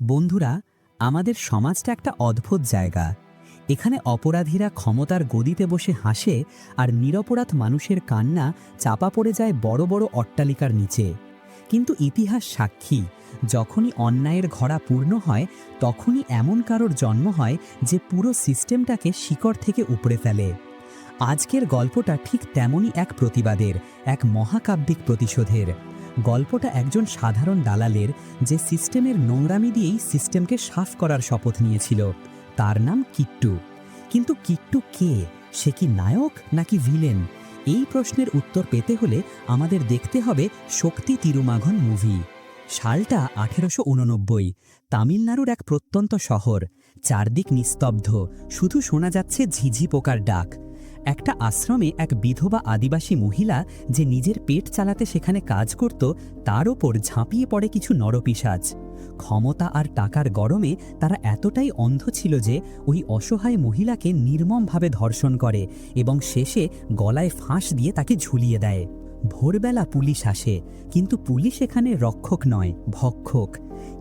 বন্ধুরা, আমাদের সমাজটা একটা অদ্ভুত জায়গা। এখানে অপরাধীরা ক্ষমতার গদিতে বসে হাসে আর নিরপরাধ মানুষের কান্না চাপা পড়ে যায় বড় বড় অট্টালিকার নিচে। কিন্তু ইতিহাস সাক্ষী, যখনই অন্যায়ের ঘোড়া পূর্ণ হয়, তখনই এমন কারোর জন্ম হয় যে পুরো সিস্টেমটাকে শিকড় থেকে উপড়ে ফেলে। আজকের গল্পটা ঠিক তেমনই এক প্রতিবাদের, এক মহাকাব্যিক প্রতিশোধের। গল্পটা একজন সাধারণ দালালের যে সিস্টেমের নোংরামি দিয়েই সিস্টেমকে সাফ করার শপথ নিয়েছিল। তার নাম কিট্টু। কিন্তু কিট্টু কে? সে কি নায়ক নাকি ভিলেন? এই প্রশ্নের উত্তর পেতে হলে আমাদের দেখতে হবে শক্তি তিরুমাঘন মুভি। সালটা আঠেরোশো উননব্বই, তামিলনাড়ুর এক প্রত্যন্ত শহর। চারদিক নিস্তব্ধ। শুধু শোনা যাচ্ছে ঝিঝি পোকার ডাক। একটা আশ্রমে এক বিধবা আদিবাসী মহিলা যে নিজের পেট চালাতে সেখানে কাজ করত, তার ওপর ঝাঁপিয়ে পড়ে কিছু নরপিসাজ ক্ষমতা আর টাকার গরমে তারা এতটাই অন্ধ ছিল যে ওই অসহায় মহিলাকে নির্মমভাবে ধর্ষণ করে এবং শেষে গলায় ফাঁস দিয়ে তাকে ঝুলিয়ে দেয়। ভোরবেলা পুলিশ আসে, কিন্তু পুলিশ এখানে রক্ষক নয়, ভক্ষক।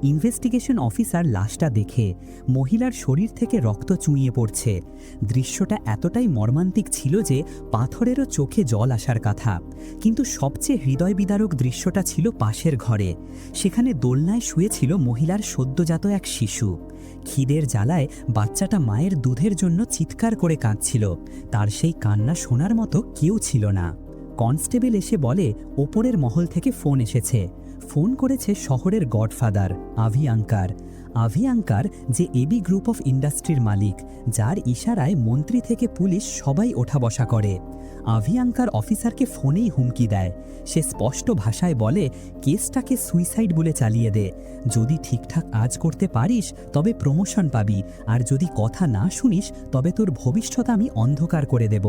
ইনভেস্টিগেশন অফিসার লাশটা দেখে মহিলার শরীর থেকে রক্ত চুঁইয়ে পড়ছে। দৃশ্যটা এতটাই মর্মান্তিক ছিল যে পাথরেরও চোখে জল আসার কথা। কিন্তু সবচেয়ে হৃদয় বিদারক দৃশ্যটা ছিল পাশের ঘরে। সেখানে দোলনায় শুয়েছিল মহিলার সদ্যজাত এক শিশু। খিদের জ্বালায় বাচ্চাটা মায়ের দুধের জন্য চিৎকার করে কাঁদছিল। তার সেই কান্না শোনার মতো কেউ ছিল না। কনস্টেবল এসে বলে, ওপরের মহল থেকে ফোন এসেছে। ফোন করেছে শহরের গডফাদার, আভি আঙ্কার। আভি আঙ্কার যে এবি গ্রুপ অফ ইন্ডাস্ট্রির মালিক, যার ইশারায় মন্ত্রী থেকে পুলিশ সবাই ওঠা বসা করে। আভি আঙ্কার অফিসারকে ফোনেই হুমকি দেয়। সে স্পষ্ট ভাষায় বলে, কেসটাকে সুইসাইড বলে চালিয়ে দে। যদি ঠিকঠাক কাজ করতে পারিস, তবে প্রমোশন পাবি। আর যদি কথা না শুনিস, তবে তোর ভবিষ্যৎ আমি অন্ধকার করে দেব।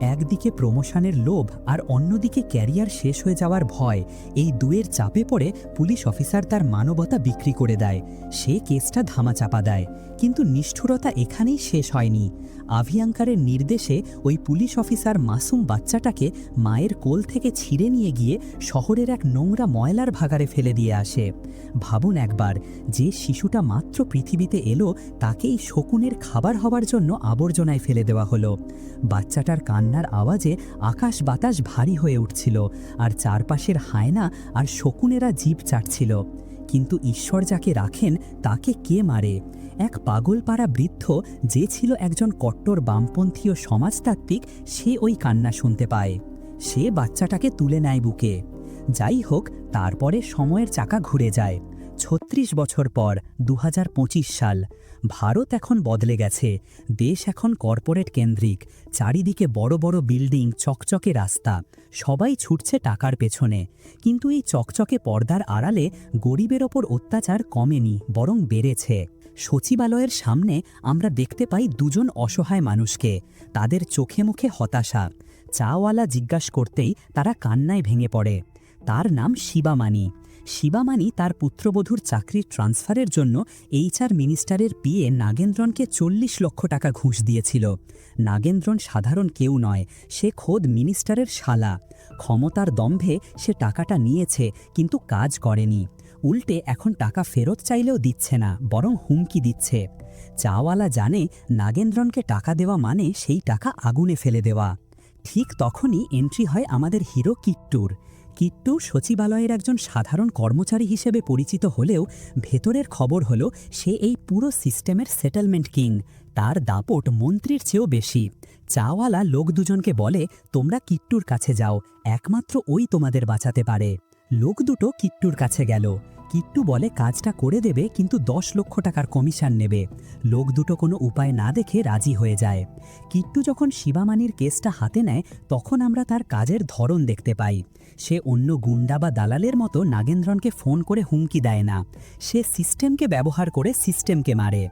একদিকে প্রমোশনের লোভ আর অন্যদিকে ক্যারিয়ার শেষ হয়ে যাওয়ার ভয়, এই দুয়ের চাপে পড়ে পুলিশ অফিসার তার মানবতা বিক্রি করে দেয়। সে কেসটা ধামাচাপা দেয়। কিন্তু নিষ্ঠুরতা এখানেই শেষ হয়নি। আভিয়াঙ্কারের নির্দেশে ওই পুলিশ অফিসার মাসুম বাচ্চাটাকে মায়ের কোল থেকে ছিঁড়ে নিয়ে গিয়ে শহরের এক নোংরা ময়লার ভাগারে ফেলে দিয়ে আসে। ভাবুন একবার, যে শিশুটা মাত্র পৃথিবীতে এলো, তাকেই শকুনের খাবার হবার জন্য আবর্জনায় ফেলে দেওয়া হলো। বাচ্চাটার কান্নার আওয়াজে আকাশ বাতাস ভারী হয়ে উঠছিল, আর চারপাশের হায়না আর শকুনেরা জীব চাটছিল। কিন্তু ঈশ্বর যাকে রাখেন, তাকে কে মারে? এক পাগলপাড়া বৃদ্ধ যে ছিল একজন কট্টর বামপন্থী ও সমাজতাত্ত্বিক, সে ওই কান্না শুনতে পায়। সে বাচ্চাটাকে তুলে নেয় বুকে। যাই হোক, তারপরে সময়ের চাকা ঘুরে যায়। ছত্রিশ বছর পর দু হাজার পঁচিশ সাল, ভারত এখন বদলে গেছে। দেশ এখন কর্পোরেট কেন্দ্রিক। চারিদিকে বড় বড় বিল্ডিং, চকচকে রাস্তা। সবাই ছুটছে টাকার পেছনে। কিন্তু এই চকচকে পর্দার আড়ালে গরিবের ওপর অত্যাচার কমেনি, বরং বেড়েছে। সচিবালয়ের সামনে আমরা দেখতে পাই দুজন অসহায় মানুষকে। তাদের চোখে মুখে হতাশা। চাওয়ালা জিজ্ঞাসা করতেই তারা কান্নায় ভেঙে পড়ে। তার নাম শিবামানি। শিবামানি তার পুত্রবধূর চাকরির ট্রান্সফারের জন্য এইচআর মিনিস্টারের পিএ নাগেন্দ্রনকে চল্লিশ লক্ষ টাকা ঘুষ দিয়েছিল। নাগেন্দ্রন সাধারণ কেউ নয়, সে খোদ মিনিস্টারের শালা। ক্ষমতার দম্ভে সে টাকাটা নিয়েছে, কিন্তু কাজ করেনি। উল্টে এখন টাকা ফেরত চাইলেও দিচ্ছে না, বরং হুমকি দিচ্ছে। চাওয়ালা জানে নাগেন্দ্রনকে টাকা দেওয়া মানে সেই টাকা আগুনে ফেলে দেওয়া। ঠিক তখনই এন্ট্রি হয় আমাদের হিরো কিট্টুর। কিট্টু সচিবালয়ের একজন সাধারণ কর্মচারী হিসেবে পরিচিত হলেও ভেতরের খবর হল সে এই পুরো সিস্টেমের সেটেলমেন্ট কিং। তার দাপট মন্ত্রীর চেয়েও বেশি। চাওয়ালা লোক দুজনকে বলে, তোমরা কিট্টুর কাছে যাও, একমাত্র ওই তোমাদের বাঁচাতে পারে। লোক দুটো কিট্টুর কাছে গেল। কিট্টু বলে, কাজটা করে দেবে, কিন্তু দশ লক্ষ টাকার কমিশন নেবে। লোক দুটো কোনো উপায় না দেখে রাজি হয়ে যায়। কিট্টু যখন শিবামানির কেসটা হাতে নেয়, তখন আমরা তার কাজের ধরন দেখতে পাই। সে অন্য গুন্ডা বা দালালের মতো নাগেন্দ্রনকে ফোন করে হুমকি দেয় না। সে সিস্টেমকে ব্যবহার করে সিস্টেমকে মারে।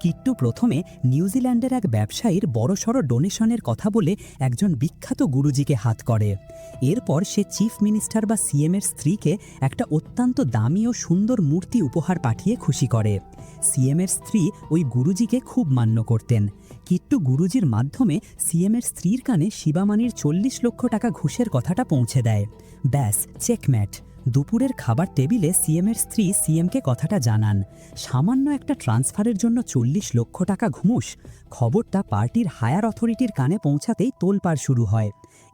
কিট্টু প্রথমে নিউজিল্যান্ডের এক ব্যবসায়ীর বড়সড় ডোনেশনের কথা বলে একজন বিখ্যাত গুরুজিকে হাত করে। এরপর সে চিফ মিনিস্টার বা সিএমের স্ত্রীকে একটা অত্যন্ত দামি ও সুন্দর মূর্তি উপহার পাঠিয়ে খুশি করে। সিএমের স্ত্রী ওই গুরুজিকে খুব মান্য করতেন। কিট্টু গুরুজির মাধ্যমে সিএমের স্ত্রীর কানে শিবামানির চল্লিশ লক্ষ টাকা ঘুষের কথাটা পৌঁছে দেয়। ব্যাস চেকম্যাট দুপুরের খাবার টেবিলে সিএমের স্ত্রী সিএমকে কথাটা জানান। সামান্য একটা ট্রান্সফারের জন্য চল্লিশ লক্ষ টাকা ঘুমুস। খবরটা পার্টির হায়ার অথরিটির কানে পৌঁছাতেই তোলপাড় শুরু হয়।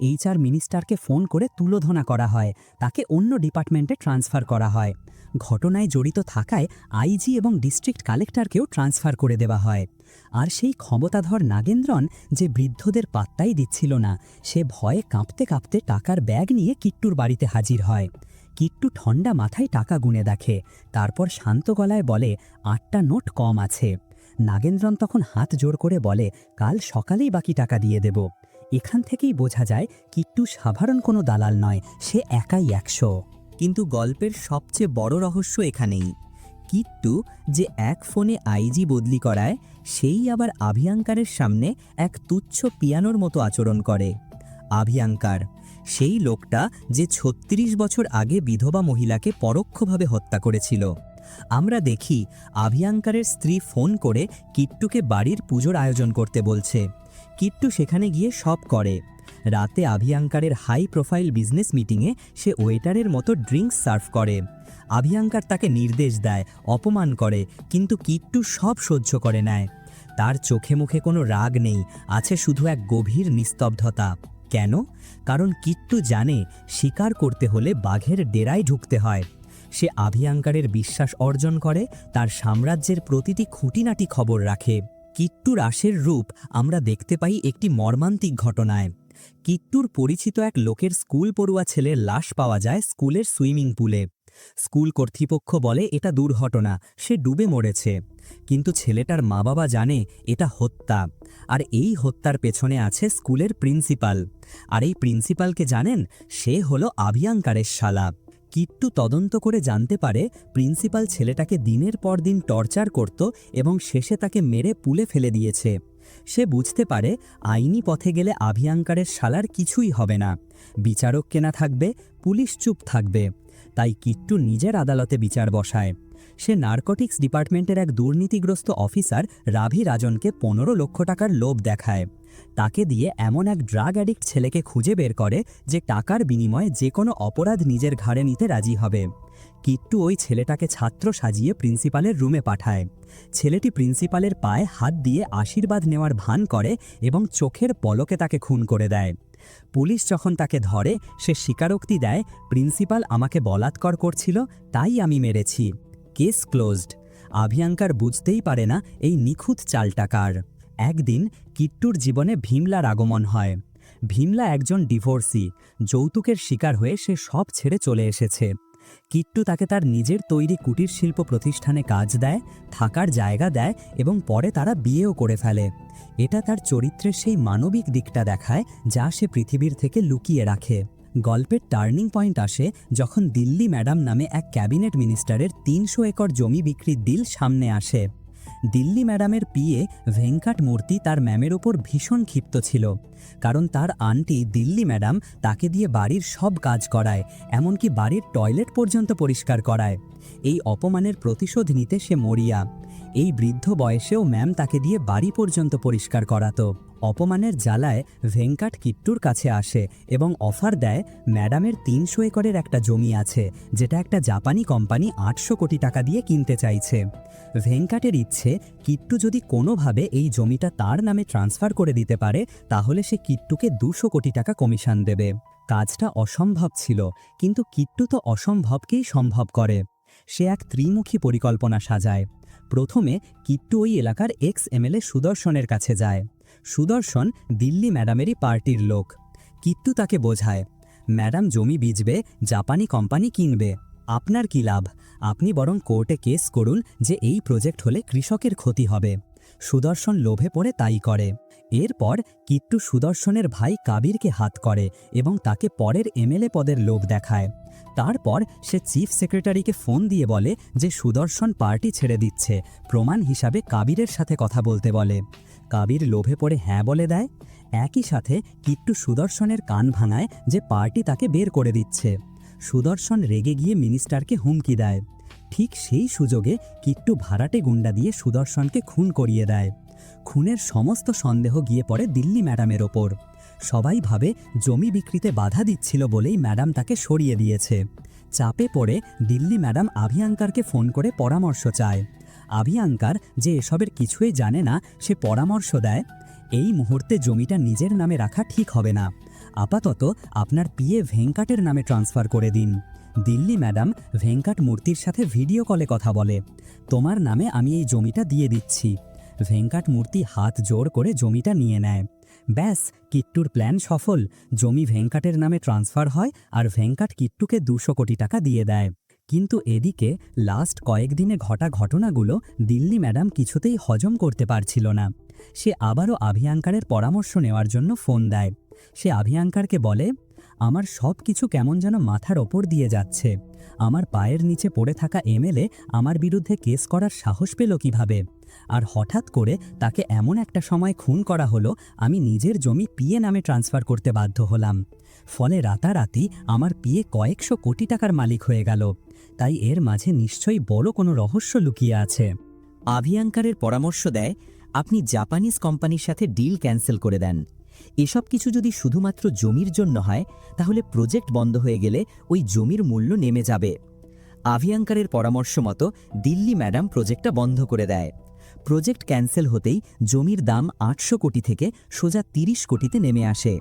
এইচআর মিনিস্টারকে ফোন করে তুলোধনা করা হয়। তাকে অন্য ডিপার্টমেন্টে ট্রান্সফার করা হয়। ঘটনায় জড়িত থাকায় আইজি এবং ডিস্ট্রিক্ট কালেক্টরকেও ট্রান্সফার করে দেওয়া হয়। আর সেই ক্ষমতাধর নাগেন্দ্রন যে বৃদ্ধদের পাত্তাই দিচ্ছিল না, সে ভয়ে কাঁপতে কাঁপতে টাকার ব্যাগ নিয়ে কিট্টুর বাড়িতে হাজির হয়। কিট্টু ঠন্ডা মাথায় টাকা গুনে দেখে, তারপর শান্ত গলায় বলে, আটটা নোট কম আছে। নাগেন্দ্রন তখন হাত জোর করে বলে, কাল সকালেই বাকি টাকা দিয়ে দেব। এখান থেকেই বোঝা যায় কিট্টু সাধারণ কোনো দালাল নয়, সে একাই একশো। কিন্তু গল্পের সবচেয়ে বড় রহস্য এখানেই। কিট্টু যে এক ফোনে আইজি বদলি করায়, সেই আবার আভিয়াঙ্কারের সামনে এক তুচ্ছ পিয়ানোর মতো আচরণ করে। আভিয়াঙ্কার, সেই লোকটা যে ছত্রিশ বছর আগে বিধবা মহিলাকে পরোক্ষভাবে হত্যা করেছিল। আমরা দেখি আভিয়াঙ্কারের স্ত্রী ফোন করে কিট্টুকে বাড়ির পুজোর আয়োজন করতে বলছে। কিট্টু সেখানে গিয়ে সব করে। রাতে আভিয়াঙ্কারের হাই প্রোফাইল বিজনেস মিটিংয়ে সে ওয়েটারের মতো ড্রিঙ্কস সার্ভ করে। আভিয়াঙ্কার তাকে নির্দেশ দেয়, অপমান করে, কিন্তু কিট্টু সব সহ্য করে নেয়। তার চোখে মুখে কোনো রাগ নেই, আছে শুধু এক গভীর নিস্তব্ধতা। কেন? কারণ কিট্টু জানে, শিকার করতে হলে বাঘের ডেরায় ঢুকতে হয়। সে আভিয়াঙ্কারের বিশ্বাস অর্জন করে, তার সাম্রাজ্যের প্রতিটি খুঁটিনাটি খবর রাখে। কিট্টুর আশের রূপ আমরা দেখতে পাই একটি মর্মান্তিক ঘটনায়। কিট্টুর পরিচিত এক লোকের স্কুল পড়ুয়া ছেলের লাশ পাওয়া যায় স্কুলের সুইমিং পুলে। স্কুল কর্তৃপক্ষ বলে, এটা দুর্ঘটনা, সে ডুবে মরেছে। কিন্তু ছেলেটার মা বাবা জানে, এটা হত্যা। আর এই হত্যার পেছনে আছে স্কুলের প্রিন্সিপাল। আর এই প্রিন্সিপালকে জানেন, সে হলো আভিয়াঙ্কারের শালা। কিট্টু তদন্ত করে জানতে পারে প্রিন্সিপাল ছেলেটাকে দিনের পর দিন টর্চার করত এবং শেষে তাকে মেরে পুলে ফেলে দিয়েছে। সে বুঝতে পারে আইনি পথে গেলে আভিয়াঙ্কারের শালার কিছুই হবে না। বিচারক কেনা থাকবে, পুলিশ চুপ থাকবে। তাই কিট্টু নিজের আদালতে বিচার বসায়। সে নার্কোটিক্স ডিপার্টমেন্টের এক দুর্নীতিগ্রস্ত অফিসার রাভি রাজনকে পনেরো লক্ষ টাকার লোভ দেখায়। তাকে দিয়ে এমন এক ড্রাগ অ্যাডিক্ট ছেলেকে খুঁজে বের করে যে টাকার বিনিময়ে যে কোনো অপরাধ নিজের ঘাড়ে নিতে রাজি হবে। কিট্টু ওই ছেলেটাকে ছাত্র সাজিয়ে প্রিন্সিপালের রুমে পাঠায়। ছেলেটি প্রিন্সিপালের পায়ে হাত দিয়ে আশীর্বাদ নেওয়ার ভান করে এবং চোখের পলকে তাকে খুন করে দেয়। পুলিশ যখন তাকে ধরে, সে স্বীকারোক্তি দেয়, প্রিন্সিপাল আমাকে বলাৎকর করছিল, তাই আমি মেরেছি। Case closed. আভিয়াঙ্কার বুঝতেই পারে না এই নিখুঁত চালটা কার একদিন কিট্টুর জীবনে ভীমলার আগমন হয়। ভীমলা একজন ডিভোর্সি, যৌতুকের শিকার হয়ে সে সব ছেড়ে চলে এসেছে। কিট্টু তাকে তার নিজের তৈরি কুটির শিল্প প্রতিষ্ঠানে কাজ দেয়, থাকার জায়গা দেয় এবং পরে তারা বিয়েও করে ফেলে। এটা তার চরিত্রের সেই মানবিক দিকটা দেখায় যা সে পৃথিবীর থেকে লুকিয়ে রাখে। গল্পের টার্নিং পয়েন্ট আসে যখন দিল্লি ম্যাডাম নামে এক ক্যাবিনেট মিনিস্টারের তিনশো একর জমি বিক্রির ডিল সামনে আসে। দিল্লি ম্যাডামের পিয়ে ভেঙ্কাট মূর্তি তার ম্যামের ওপর ভীষণ ক্ষিপ্ত ছিল। কারণ তার আন্টি দিল্লি ম্যাডাম তাকে দিয়ে বাড়ির সব কাজ করায়, এমনকি বাড়ির টয়লেট পর্যন্ত পরিষ্কার করায়। এই অপমানের প্রতিশোধ নিতে সে মরিয়া। এই বৃদ্ধ বয়সেও ম্যাম তাকে দিয়ে বাড়ি পর্যন্ত পরিষ্কার করাতো। অপমানের জ্বালায় ভেঙ্কাট কিট্টুর কাছে আসে এবং অফার দেয়, ম্যাডামের তিনশো একরের একটা জমি আছে, যেটা একটা জাপানি কোম্পানি আটশো কোটি টাকা দিয়ে কিনতে চাইছে। ভেঙ্কাটের ইচ্ছে, কিট্টু যদি কোনোভাবে এই জমিটা তার নামে ট্রান্সফার করে দিতে পারে, তাহলে সে কিট্টুকে দুশো কোটি টাকা কমিশন দেবে। কাজটা অসম্ভব ছিল, কিন্তু কিট্টু তো অসম্ভবকেই সম্ভব করে। সে এক ত্রিমুখী পরিকল্পনা সাজায়। প্রথমে কিট্টু ওই এলাকার এক্স এমএলএ সুদর্শনের কাছে যায়। সুদর্শন দিল্লি ম্যাডামেরই পার্টির লোক। কিত্তু তাকে বোঝায়, ম্যাডাম জমি বিজবে, জাপানি কোম্পানি কিনবে। আপনার কি লাভ? আপনি বরং কোর্টে কেস করুন যে এই প্রজেক্ট হলে কৃষকের ক্ষতি হবে। সুদর্শন লোভে পড়ে তাই করে। এরপর কিট্টু সুদর্শনের ভাই কাবিরকে হাত করে এবং তাকে পরের এমএলএ পদের লোভ দেখায়। তারপর সে চিফ সেক্রেটারিকে ফোন দিয়ে বলে যে সুদর্শন পার্টি ছেড়ে দিচ্ছে। প্রমাণ হিসাবে কাবিরের সাথে কথা বলতে বলে। কাবির লোভে পড়ে হ্যাঁ বলে দেয়, একই সাথে কিট্টু সুদর্শনের কান ভাঙায় যে পার্টি তাকে বের করে দিচ্ছে। সুদর্শন রেগে গিয়ে মিনিস্টারকে হুমকি দেয়। ঠিক সেই সুযোগে কিট্টু ভাড়াটে গুন্ডা দিয়ে সুদর্শনকে খুন করিয়ে দেয়। খুনের সমস্ত সন্দেহ গিয়ে পড়ে দিল্লি ম্যাডামের ওপর। সবাই ভাবে জমি বিক্রিতে বাধা দিচ্ছিল বলেই ম্যাডাম তাকে সরিয়ে দিয়েছে। চাপে পড়ে দিল্লি ম্যাডাম আভিয়াঙ্কারকে ফোন করে পরামর্শ চায়। আভিয়াঙ্কার যে এসবের কিছুই জানে না, সে পরামর্শ দেয়, এই মুহূর্তে জমিটা নিজের নামে রাখা ঠিক হবে না। আপাতত আপনার পিএ ভেঙ্কাটের নামে ট্রান্সফার করে দিন। দিল্লি ম্যাডাম ভেঙ্কাট মূর্তির সাথে ভিডিও কলে কথা বলে, তোমার নামে আমি এই জমিটা দিয়ে দিচ্ছি। ভেঙ্কাট মূর্তি হাত জোর করে জমিটা নিয়ে নেয়। ব্যাস, কিট্টুর প্ল্যান সফল। জমি ভেঙ্কাটের নামে ট্রান্সফার হয় আর ভেঙ্কাট কিট্টুকে দুশো কোটি টাকা দিয়ে দেয়। কিন্তু এদিকে লাস্ট কয়েকদিনে ঘটা ঘটনাগুলো দিল্লি ম্যাডাম কিছুতেই হজম করতে পারছিল না। সে আবারও আভিয়াঙ্কারের পরামর্শ নেওয়ার জন্য ফোন দেয়। সে আভিয়াঙ্কারকে বলে, আমার সব কিছু কেমন যেন মাথার ওপর দিয়ে যাচ্ছে। আমার পায়ের নিচে পড়ে থাকা এমএলএ আমার বিরুদ্ধে কেস করার সাহস পেল কীভাবে? আর হঠাৎ করে তাকে এমন একটা সময় খুন করা হলো, আমি নিজের জমি পিএ নামে ট্রান্সফার করতে বাধ্য হলাম। ফলে রাতারাতি আমার পিএ কয়েকশো কোটি টাকার মালিক হয়ে গেল। তাই এর মাঝে নিশ্চয়ই বড় কোনো রহস্য লুকিয়ে আছে। আভিয়াঙ্কারের পরামর্শ দেয়, আপনি জাপানিজ কোম্পানির সাথে ডিল ক্যান্সেল করে দেন। এসব কিছু যদি শুধুমাত্র জমির জন্য হয়, তাহলে প্রজেক্ট বন্ধ হয়ে গেলে ওই জমির মূল্য নেমে যাবে। আভিয়াঙ্কারের পরামর্শ মতো দিল্লি ম্যাডাম প্রজেক্টটা বন্ধ করে দেয়। প্রজেক্ট ক্যান্সেল হতেই জমির দাম আটশো কোটি থেকে সোজা তিরিশ কোটিতে নেমে আসে।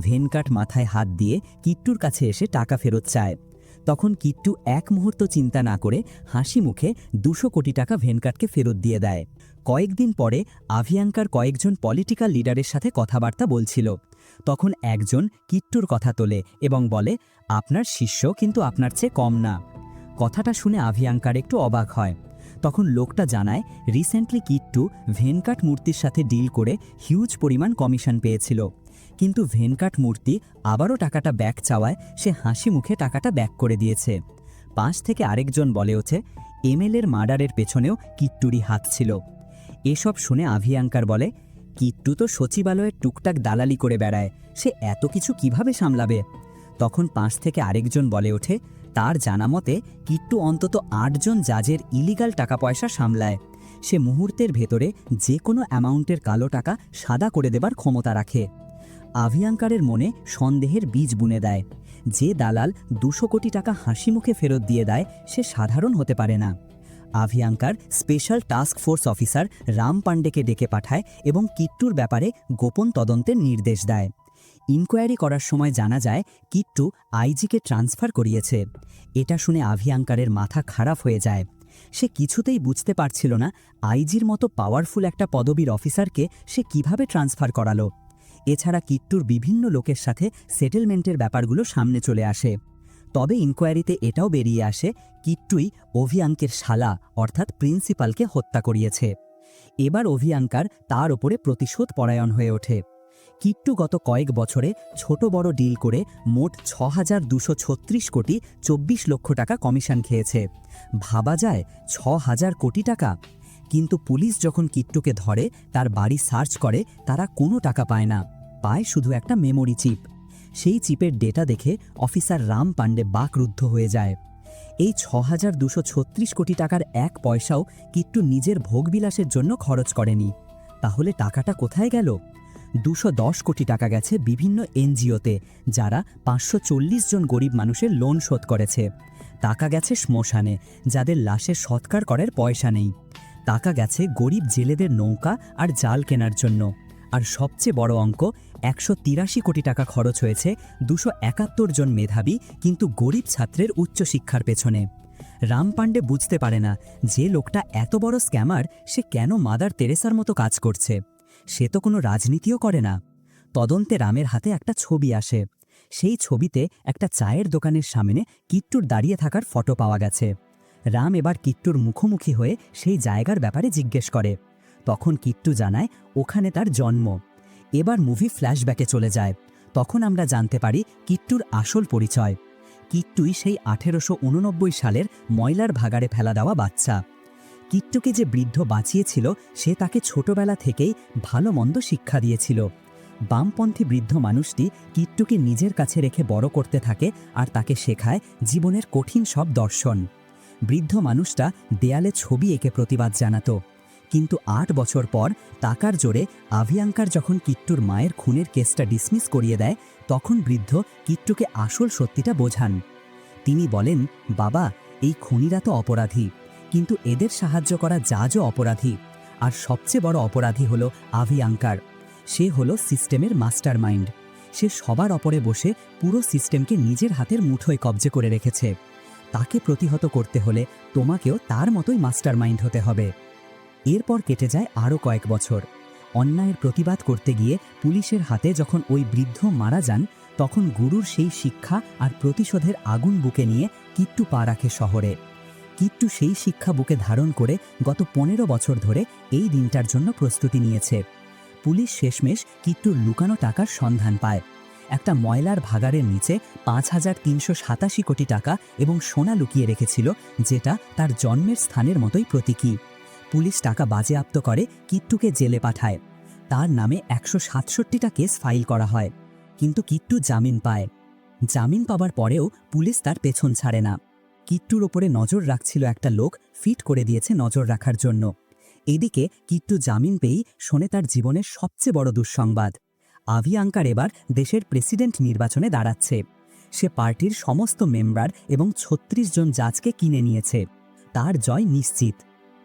ভেনকাট মাথায় হাত দিয়ে কিট্টুর কাছে এসে টাকা ফেরত চায়। তখন কিট্টু এক মুহূর্ত চিন্তা না করে হাসি মুখে দুশো কোটি টাকা ভেনকাটকে ফেরত দিয়ে দেয়। কয়েকদিন পরে আভিয়াঙ্কার কয়েকজন পলিটিক্যাল লিডারের সাথে কথাবার্তা বলছিল। তখন একজন কিট্টুর কথা তোলে এবং বলে, আপনার শিষ্য কিন্তু আপনার চেয়ে কম না। কথাটা শুনে আভিয়াঙ্কার একটু অবাক হয়। তখন লোকটা জানায়, রিসেন্টলি কিট্টু ভেনকাট মূর্তির সাথে ডিল করে হিউজ পরিমাণ কমিশন পেয়েছিল। কিন্তু ভেনকাট মূর্তি আবারও টাকাটা ব্যাক চাওয়ায় সে হাসি মুখে টাকাটা ব্যাক করে দিয়েছে। পাশ থেকে আরেকজন বলে ওঠে, এমএলএর মার্ডারের পেছনেও কিট্টুরই হাত ছিল। এসব শুনে আভিয়াঙ্কার বলে, কিট্টু তো সচিবালয়ের টুকটাক দালালি করে বেড়ায়, সে এত কিছু কীভাবে সামলাবে? তখন পাশ থেকে আরেকজন বলে ওঠে, তার জানা মতে, কিট্টু অন্তত আটজন জাজের ইলিগাল টাকা পয়সা সামলায়। সে মুহূর্তের ভেতরে যে কোনো অ্যামাউন্টের কালো টাকা সাদা করে দেবার ক্ষমতা রাখে। আভিয়াঙ্কারের মনে সন্দেহের বীজ বুনে দেয়। যে দালাল দুশো কোটি টাকা হাসি মুখে ফেরত দিয়ে দেয়, সে সাধারণ হতে পারে না। Abhyankar special task force officer Ram পাণ্ডেকে ডেকে পাঠায় এবং কিট্টুর ব্যাপারে গোপন তদন্তের নির্দেশ দেয়। ইনকোয়ারি করার সময় জানা যায়, কিট্টু আইজিকে ট্রান্সফার করিয়েছে। এটা শুনে আভিয়াঙ্কারের মাথা খারাপ হয়ে যায়। সে কিছুতেই বুঝতে পারছিল না আইজির মতো পাওয়ারফুল একটা পদবীর অফিসারকে সে কীভাবে ট্রান্সফার করালো। এছাড়া কিট্টুর বিভিন্ন লোকের সাথে সেটেলমেন্টের ব্যাপারগুলো সামনে চলে আসে। তবে ইনকোয়ারিতে এটাও বেরিয়ে আসে, কিট্টুই অভিয়াঙ্কের শালা, অর্থাৎ প্রিন্সিপালকে হত্যা করিয়েছে। এবার অভিয়াঙ্কার তার ওপরে প্রতিশোধ পরায়ণ হয়ে ওঠে। কিট্টু গত কয়েক বছরে ছোট বড় ডিল করে মোট ছ হাজার দুশো ছত্রিশ কোটি চব্বিশ লক্ষ টাকা কমিশন খেয়েছে। ভাবা যায় ছ হাজার কোটি টাকা? কিন্তু পুলিশ যখন কিট্টুকে ধরে, তার বাড়ি সার্চ করে, তারা কোনো টাকা পায় না। পায় শুধু একটা মেমোরি চিপ। সেই চিপের ডেটা দেখে অফিসার রাম পাণ্ডে বাকরুদ্ধ হয়ে যায়। এই ছ হাজার দুশো ছত্রিশ কোটি টাকার এক পয়সাও কিট্টু নিজের ভোগবিলাসের জন্য খরচ করেনি। তাহলে টাকাটা কোথায় গেল? দুশো দশ কোটি টাকা গেছে বিভিন্ন এনজিওতে, যারা পাঁচশো চল্লিশ জন গরিব মানুষের লোন শোধ করেছে। টাকা গেছে শ্মশানে, যাদের লাশে সৎকার করার পয়সা নেই। টাকা গেছে গরিব জেলেদের নৌকা আর জাল কেনার জন্য। আর সবচেয়ে বড় অঙ্ক, একশো তিরাশি কোটি টাকা খরচ হয়েছে দুশো একাত্তর জন মেধাবী কিন্তু গরিব ছাত্রের উচ্চশিক্ষার পেছনে। রাম পাণ্ডে বুঝতে পারে না যে লোকটা এত বড় স্ক্যামার, সে কেন মাদার তেরেসার মতো কাজ করছে। সে তো কোনো রাজনীতিও করে না। তদন্তে রামের হাতে একটা ছবি আসে। সেই ছবিতে একটা চায়ের দোকানের সামনে কিট্টুর দাঁড়িয়ে থাকার ফটো পাওয়া গেছে। রাম এবার কিট্টুর মুখোমুখি হয়ে সেই জায়গার ব্যাপারে জিজ্ঞেস করে। তখন কিট্টু জানায়, ওখানে তার জন্ম। এবার মুভি ফ্ল্যাশব্যাকে চলে যায়। তখন আমরা জানতে পারি কিট্টুর আসল পরিচয়। কিট্টুই সেই আঠেরোশো উননব্বই সালের ময়লার ভাগাড়ে ফেলা দেওয়া বাচ্চা। কিট্টুকে যে বৃদ্ধ বাঁচিয়েছিল, সে তাকে ছোটবেলা থেকেই ভালো মন্দ শিক্ষা দিয়েছিল। বামপন্থী বৃদ্ধ মানুষটি কিট্টুকে নিজের কাছে রেখে বড় করতে থাকে আর তাকে শেখায় জীবনের কঠিন সব দর্শন। বৃদ্ধ মানুষটা দেয়ালে ছবি এঁকে প্রতিবাদ জানাতো। কিন্তু আট বছর পর টাকার জোরে আভিয়াঙ্কার যখন কিট্টুর মায়ের খুনের কেসটা ডিসমিস করিয়ে দেয়, তখন বৃদ্ধ কিট্টুকে আসল সত্যিটা বোঝান। তিনি বলেন, বাবা, এই খুনিরা তো অপরাধী, কিন্তু এদের সাহায্য করা জাজও অপরাধী, আর সবচেয়ে বড় অপরাধী হলো আভিয়াঙ্কার। সে হলো সিস্টেমের মাস্টার মাইন্ড সে সবার অপরে বসে পুরো সিস্টেমকে নিজের হাতের মুঠোয় কবজে করে রেখেছে। তাকে প্রতিহত করতে হলে তোমাকেও তার মতোই মাস্টার মাইন্ড হতে হবে। এরপর কেটে যায় আরও কয়েক বছর। অন্যায়ের প্রতিবাদ করতে গিয়ে পুলিশের হাতে যখন ওই বৃদ্ধ মারা যান, তখন গুরুর সেই শিক্ষা আর প্রতিশোধের আগুন বুকে নিয়ে কিট্টু পা রাখে শহরে। কিট্টু সেই শিক্ষা বুকে ধারণ করে গত পনেরো বছর ধরে এই দিনটার জন্য প্রস্তুতি নিয়েছে। পুলিশ শেষমেশ কিট্টুর লুকানো টাকার সন্ধান পায়। একটা ময়লার ভাগাড়ের নিচে পাঁচ হাজার তিনশো সাতাশি কোটি টাকা এবং সোনা লুকিয়ে রেখেছিল, যেটা তার জন্মের স্থানের মতোই প্রতীকী। পুলিশ টাকা বাজেয়াপ্ত করে কিট্টুকে জেলে পাঠায়। তার নামে একশো সাতষট্টিটা কেস ফাইল করা হয়, কিন্তু কিট্টু জামিন পায়। জামিন পাবার পরেও পুলিশ তার পেছন ছাড়ে না। কিট্টুর ওপরে নজর রাখছিল একটা লোক ফিট করে দিয়েছে নজর রাখার জন্য। এদিকে কিট্টু জামিন পেয়েই শোনে তার জীবনের সবচেয়ে বড় দুঃসংবাদ। আভি আঙ্কার এবার দেশের প্রেসিডেন্ট নির্বাচনে দাঁড়াচ্ছে। সে পার্টির সমস্ত মেম্বার এবং ছত্রিশ জন জাজকে কিনে নিয়েছে। তার জয় নিশ্চিত।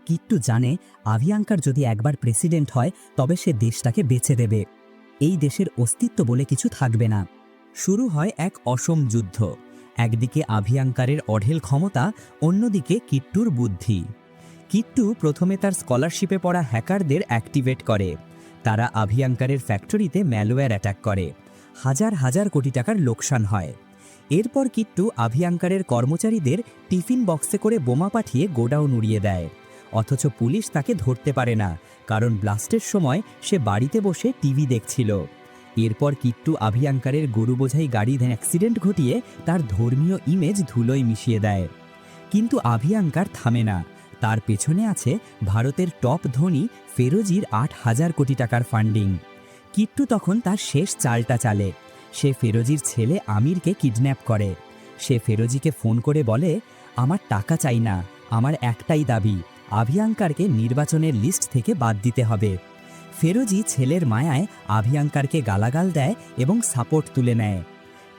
কিট্টু জানে আভিয়াঙ্কার যদি একবার প্রেসিডেন্ট হয়, তবে সে দেশটাকে বেছে দেবে। এই দেশের অস্তিত্ব বলে কিছু থাকবে না। শুরু হয় এক অসম যুদ্ধ। একদিকে আভিয়াঙ্কারের অঢেল ক্ষমতা, অন্যদিকে কিট্টুর বুদ্ধি। কিট্টু প্রথমে তার স্কলারশিপে পড়া হ্যাকারদের অ্যাক্টিভেট করে। তারা আভিয়াঙ্কারের ফ্যাক্টরিতে ম্যালওয়্যার অ্যাটাক করে। হাজার হাজার কোটি টাকার লোকসান হয়। এরপর কিট্টু আভিয়াঙ্কারের কর্মচারীদের টিফিন বক্সে করে বোমা পাঠিয়ে গোডাউন উড়িয়ে দেয়। অথচ পুলিশ তাকে ধরতে পারে না, কারণ ব্লাস্টের সময় সে বাড়িতে বসে টিভি দেখছিল। এরপর কিট্টু আভিয়াঙ্কারের গরু বোঝাই গাড়ি অ্যাক্সিডেন্ট ঘটিয়ে তার ধর্মীয় ইমেজ ধুলোয় মিশিয়ে দেয়। কিন্তু আভিয়াঙ্কার থামে না। তার পেছনে আছে ভারতের টপ ধনী ফেরোজির আট হাজার কোটি টাকার ফান্ডিং। কিট্টু তখন তার শেষ চালটা চালে। সে ফেরোজির ছেলে আমিরকে কিডন্যাপ করে। সে ফেরোজিকে ফোন করে বলে, আমার টাকা চাই না, আমার একটাই দাবি, আভিয়াঙ্কারকে নির্বাচনের লিস্ট থেকে বাদ দিতে হবে। ফেরোজি ছেলের মায়ায় আভিয়াঙ্কারকে গালাগাল দেয় এবং সাপোর্ট তুলে নেয়।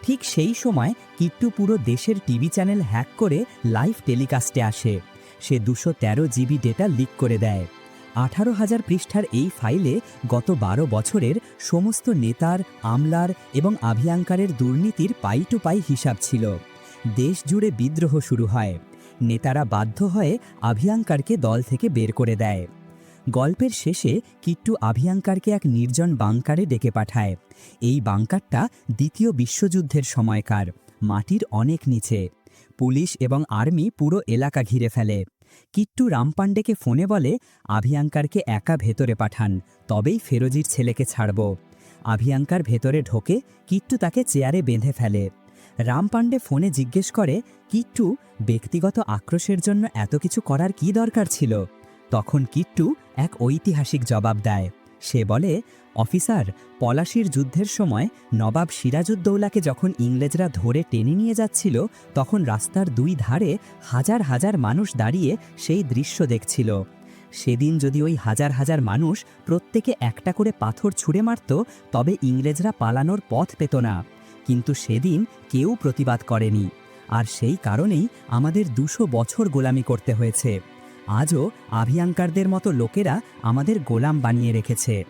ঠিক সেই সময় কিট্টু পুরো দেশের টিভি চ্যানেল হ্যাক করে লাইভ টেলিকাস্টে আসে। সে দুশো তেরো জিবি ডেটা লিক করে দেয়। আঠারো হাজার পৃষ্ঠার এই ফাইলে গত বারো বছরের সমস্ত নেতার, আমলার এবং আভিয়াঙ্কারের দুর্নীতির পাই টু পাই হিসাব ছিল। দেশ জুড়ে বিদ্রোহ শুরু হয়। নেতারা বাধ্য হয়ে আভিয়াঙ্কারকে দল থেকে বের করে দেয়। গল্পের শেষে কিট্টু আভিয়াঙ্কারকে এক নির্জন বাংকারে ডেকে পাঠায়। এই বাংকারটা দ্বিতীয় বিশ্বযুদ্ধের সময়কার। মাটির অনেক নিচে। পুলিশ এবং আর্মি পুরো এলাকা ঘিরে ফেলে। কিট্টু রামপাণ্ডেকে ফোনে বলে, আভিয়াঙ্কারকে একা ভেতরে পাঠান, তবেই ফেরোজির ছেলেকে ছাড়ব। আভিয়াঙ্কার ভেতরে ঢোকে, কিট্টু তাকে চেয়ারে বেঁধে ফেলে। রামপাণ্ডে ফোনে জিজ্ঞেস করে, কিট্টু, ব্যক্তিগত আক্রোশের জন্য এত কিছু করার কি দরকার ছিল? তখন কিট্টু এক ঐতিহাসিক জবাব দেয় সে বলে, অফিসার, পলাশির যুদ্ধের সময় নবাব সিরাজউদ্দৌলাকে যখন ইংরেজরা ধরে টেনে নিয়ে যাচ্ছিল, তখন রাস্তার দুই ধারে হাজার হাজার মানুষ দাঁড়িয়ে সেই দৃশ্য দেখছিল। সেদিন যদি ওই হাজার হাজার মানুষ প্রত্যেকে একটা করে পাথর ছুঁড়ে মারত, তবে ইংরেজরা পালানোর পথ পেত না। কিন্তু সেদিন কেউ প্রতিবাদ করেনি। আর সেই কারণেই আমাদের দুশো বছর গোলামি করতে হয়েছে। আজও আভিয়াঙ্কারদের মতো লোকেরা আমাদের গোলাম বানিয়ে রেখেছে।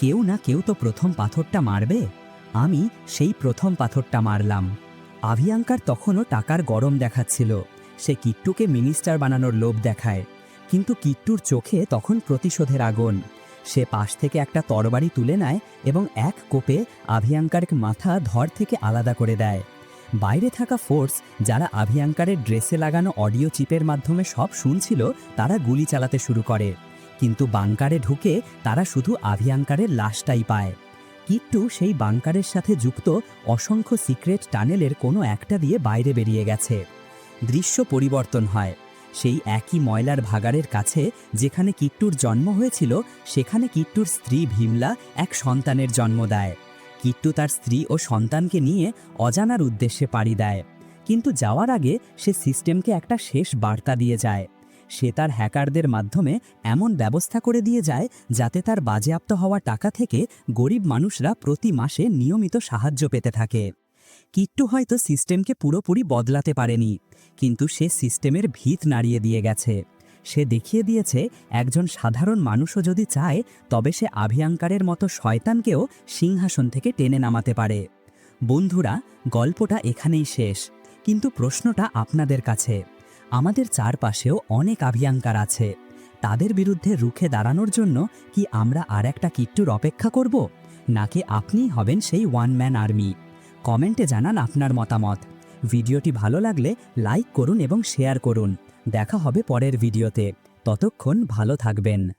কেউ না কেউ তো প্রথম পাথরটা মারবে? আমি সেই প্রথম পাথরটা মারলাম। আভিয়াঙ্কার তখনও টাকার গরম দেখাচ্ছিল। সে কিট্টুকে মিনিস্টার বানানোর লোভ দেখায়। কিন্তু কিট্টুর চোখে তখন প্রতিশোধের আগুন। সে পাশ থেকে একটা তরবারি তুলে নেয় এবং এক কোপে আভিয়াঙ্কারের মাথা ধর থেকে আলাদা করে দেয়। বাইরে থাকা ফোর্স যারা আভিয়াঙ্কারের ড্রেসে লাগানো অডিও চিপের মাধ্যমে সব শুনছিল, তারা গুলি চালাতে শুরু করে। কিন্তু বাংকারে ঢুকে তারা শুধু আভিয়াঙ্কারের লাশটাই পায়। কিট্টু সেই বাংকারের সাথে যুক্ত অসংখ্য সিক্রেট টানেলের কোনো একটা দিয়ে বাইরে বেরিয়ে গেছে। দৃশ্য পরিবর্তন হয়। সেই একই ময়লার ভাগাড়ের কাছে যেখানে কিট্টুর জন্ম হয়েছিল, সেখানে কিট্টুর স্ত্রী ভীমলা এক সন্তানের জন্ম দেয়। কিট্টু তার স্ত্রী ও সন্তানকে নিয়ে অজানার উদ্দেশ্যে পাড়ি দেয়। কিন্তু যাওয়ার আগে সে সিস্টেমকে একটা শেষ বার্তা দিয়ে যায়। সে তার হ্যাকারদের মাধ্যমে এমন ব্যবস্থা করে দিয়ে যায় যাতে তার বাজেয়াপ্ত হওয়া টাকা থেকে গরিব মানুষরা প্রতি মাসে নিয়মিত সাহায্য পেতে থাকে। কিট্টু হয়তো সিস্টেমকে পুরোপুরি বদলাতে পারেনি, কিন্তু সে সিস্টেমের ভিত নাড়িয়ে দিয়ে গেছে। সে দেখিয়ে দিয়েছে, একজন সাধারণ মানুষও যদি চায়, তবে সে আভিয়াঙ্কারের মতো শয়তানকেও সিংহাসন থেকে টেনে নামাতে পারে। বন্ধুরা, গল্পটা এখানেই শেষ। কিন্তু প্রশ্নটা আপনাদের কাছে। আমাদের চারপাশেও অনেক আভিয়াঙ্কার আছে। তাদের বিরুদ্ধে রুখে দাঁড়ানোর জন্য কি আমরা আর একটা কিট্টুর অপেক্ষা করব? নাকি আপনিই হবেন সেই ওয়ান ম্যান আর্মি? কমেন্টে জানান আপনার মতামত। ভিডিওটি ভালো লাগলে লাইক করুন এবং শেয়ার করুন। দেখা হবে পরের ভিডিওতে। ততক্ষণ ভালো থাকবেন।